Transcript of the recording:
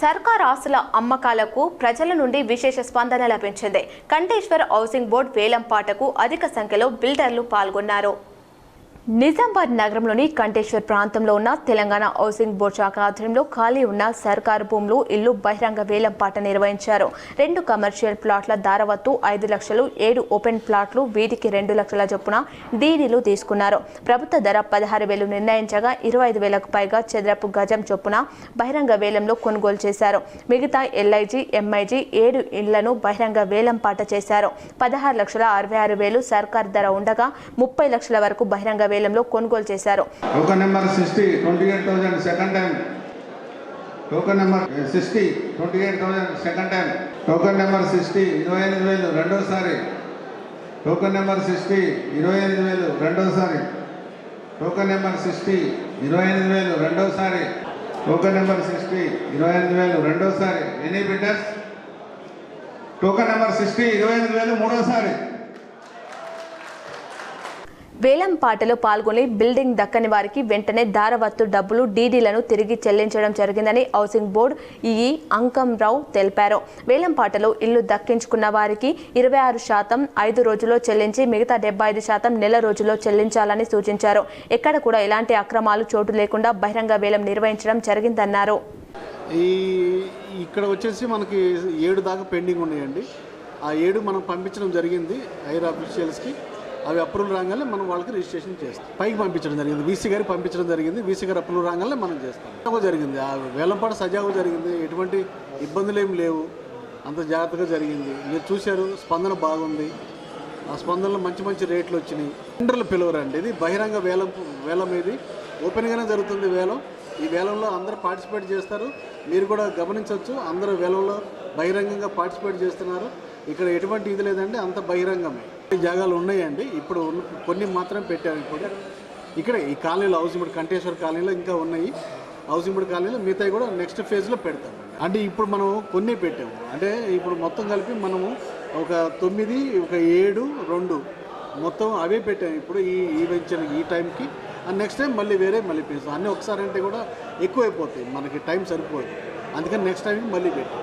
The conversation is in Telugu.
సర్కార్ ఆస్తుల అమ్మకాలకు ప్రజల నుండి విశేష స్పందన లభించింది. కంటేశ్వర్ హౌసింగ్ బోర్డు వేలంపాటకు అధిక సంఖ్యలో బిల్డర్లు పాల్గొన్నారు. నిజామాబాద్ నగరంలోని కంటేశ్వర్ ప్రాంతంలో ఉన్న తెలంగాణ హౌసింగ్ బోర్డు శాఖ ఆధ్వర్యంలో ఖాళీ ఉన్న సర్కారు భూములు ఇల్లు బహిరంగ వేలం పాట నిర్వహించారు. రెండు కమర్షియల్ ప్లాట్ల ధారవత్తు ఐదు లక్షలు ఏడు ఓపెన్ ప్లాట్లు వీటికి రెండు లక్షల చొప్పున డీడీలు తీసుకున్నారు. ప్రభుత్వ ధర పదహారు వేలు నిర్ణయించగా ఇరవై ఐదు వేలకు పైగా చదరపు గజం చొప్పున బహిరంగ వేలంలో కొనుగోలు చేశారు. మిగతా ఎల్ఐజీ ఎంఐజీ ఏడు ఇళ్ళను బహిరంగ వేలం పాట చేశారు. పదహారు లక్షల అరవై ఆరు వేలు సర్కార్ ధర ఉండగా ముప్పై లక్షల వరకు బహిరంగ వేలంలో కొనుగోలు చేశారు. Token number sixty twenty eight thousand second time token number sixty twenty eight thousand second time token number sixty ఇరవై ఎనిమిది వేలు రెండోసారి. టోకన్ నెంబర్ సిక్స్టీ ఇరవై ఎనిమిది వేలు రెండోసారి. టోకన్ నెంబర్ సిక్స్టీ ఇరవై ఎనిమిది వేలు రెండోసారి. టోకన్ నెంబర్ సిక్స్టీ ఇరవై ఎనిమిది వేలు రెండోసారి. Any bidders token number sixty ఇరవై ఎనిమిది వేలు మూడోసారి. వేలం పాటలో పాల్గొని బిల్డింగ్ దక్కని వారికి వెంటనే దారవత్తు డబ్బులు డీడీలను తిరిగి చెల్లించడం జరిగిందని హౌసింగ్ బోర్డు ఈఈ అంకంరావు తెలిపారు. వేలం పాటలో ఇల్లు దక్కించుకున్న వారికి ఇరవై ఆరు శాతం ఐదు రోజుల్లో చెల్లించి మిగతా డెబ్బై ఐదు శాతం నెల రోజుల్లో చెల్లించాలని సూచించారు. ఎక్కడ కూడా ఎలాంటి అక్రమాలు చోటు లేకుండా బహిరంగ వేలం నిర్వహించడం జరిగిందన్నారు. ఈ ఇక్కడ వచ్చేసి మనకి ఏడు దాకా పెండింగ్ ఉన్నాయండి. ఆ ఏడు మనం పంపించడం జరిగింది హైర్ ఆఫీషియల్స్కి. అవి అప్రూవల్ రాగానే మనం వాళ్ళకి రిజిస్ట్రేషన్ చేస్తాం. పైకి పంపించడం జరిగింది. వీసీ గారికి పంపించడం జరిగింది. వీసీ గారు అప్రూవల్ రాగానే మనం చేస్తాం. సజావు జరిగింది. ఆ వేలంపాట సజావు జరిగింది. ఎటువంటి ఇబ్బందులు ఏమి లేవు. అంత జాగ్రత్తగా జరిగింది. మీరు చూశారు స్పందన బాగుంది. ఆ స్పందనలో మంచి మంచి రేట్లు వచ్చినాయి. టెండర్లు పిలవరండి. ఇది బహిరంగ వేలం వేలం ఇది. ఓపెన్గానే జరుగుతుంది వేలం. ఈ వేలంలో అందరూ పార్టిసిపేట్ చేస్తారు. మీరు కూడా గమనించవచ్చు. అందరూ వేలంలో బహిరంగంగా పార్టిసిపేట్ చేస్తున్నారు. ఇక్కడ ఎటువంటి ఇది లేదండి. అంత బహిరంగమే. జాగాలు ఉన్నాయండి. ఇప్పుడు కొన్ని మాత్రం పెట్టారు ఇప్పుడు. ఇక్కడ ఈ కాలనీలో హౌసింగ్ కంటేశ్వర కాలనీలో ఇంకా ఉన్నాయి. హౌసింగ్ కాలనీలో మిగతాయి కూడా నెక్స్ట్ ఫేజ్లో పెడతాం. అంటే ఇప్పుడు మనం కొన్ని పెట్టాము అంటే ఇప్పుడు మొత్తం కలిపి మనము ఒక తొమ్మిది ఒక ఏడు రెండు మొత్తం అవే పెట్టాము ఇప్పుడు ఈ ఈ వెంచర్ ఈ టైంకి. నెక్స్ట్ టైం మళ్ళీ వేరే మళ్ళీ పెంచుతాం అన్నీ ఒకసారి అంటే కూడా ఎక్కువైపోతాయి. మనకి టైం సరిపోదు. అందుకని నెక్స్ట్ టైంకి మళ్ళీ పెట్టాం.